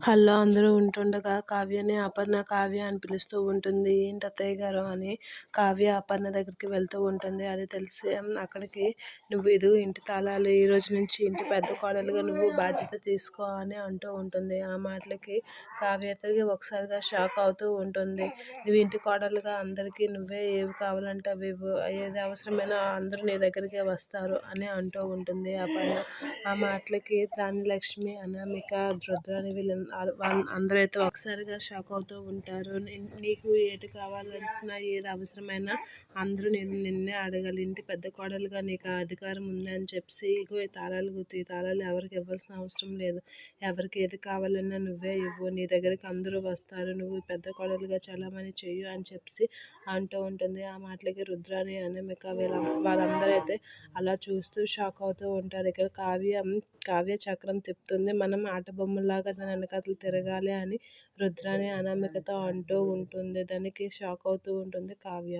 Hello అందరూ ఉంటుండగా కావ్యని అపర్ణ కావ్య అని పిలుస్తూ ఉంటుంది. ఏంటి అత్తయ్య గారు అని కావ్య అపర్ణ దగ్గరికి వెళ్తూ ఉంటుంది. అది తెలిసి అక్కడికి నువ్వు ఇది ఇంటి తాళాలు ఈ రోజు నుంచి ఇంటి పెద్ద కోడలుగా నువ్వు బాధ్యత తీసుకో అని అంటూ ఉంటుంది. ఆ మాటలకి కావ్య తిరిగి ఒకసారిగా షాక్ అవుతూ ఉంటుంది. నువ్వు ఇంటి కోడలుగా అందరికీ నువ్వే ఏవి కావాలంటే అవి ఏది అవసరమైనా అందరూ నీ దగ్గరికే వస్తారు అని అంటూ ఉంటుంది అపర్ణ. ఆ మాటలకి దాని లక్ష్మి అనామిక రుద్రాని వీళ్ళ అందరూ అయితే ఒకసారిగా షాక్ అవుతూ ఉంటారు. నీకు ఏది కావాల్సిన ఏది అవసరమైనా అందరూ నేను నిన్నే అడగాలి. ఇంటి పెద్ద కోడలుగా నీకు అధికారం ఉంది అని చెప్పి ఇగో ఈ తాళాలు గుర్తు ఈ తాళాలు ఎవరికి ఇవ్వాల్సిన అవసరం లేదు. ఎవరికి ఏది కావాలన్నా నువ్వే ఇవ్వు. నీ దగ్గరికి అందరూ వస్తారు. నువ్వు పెద్ద కోడలుగా చలామణి చెయ్యు అని చెప్పి అంటూ ఉంటుంది. ఆ మాటలకి రుద్రాని అనమిక వీళ్ళ వాళ్ళందరూ అయితే అలా చూస్తూ షాక్ అవుతూ ఉంటారు. ఇక్కడ కావ్య కావ్య చక్రం తిప్పుతుంది. మనం ఆట బొమ్మలాగా దాని వెనకాతలు తిరగాలి అని రుద్రాని అనామికతో అంటూ ఉంటుంది. దానికి షాక్ అవుతూ ఉంటుంది కావ్య.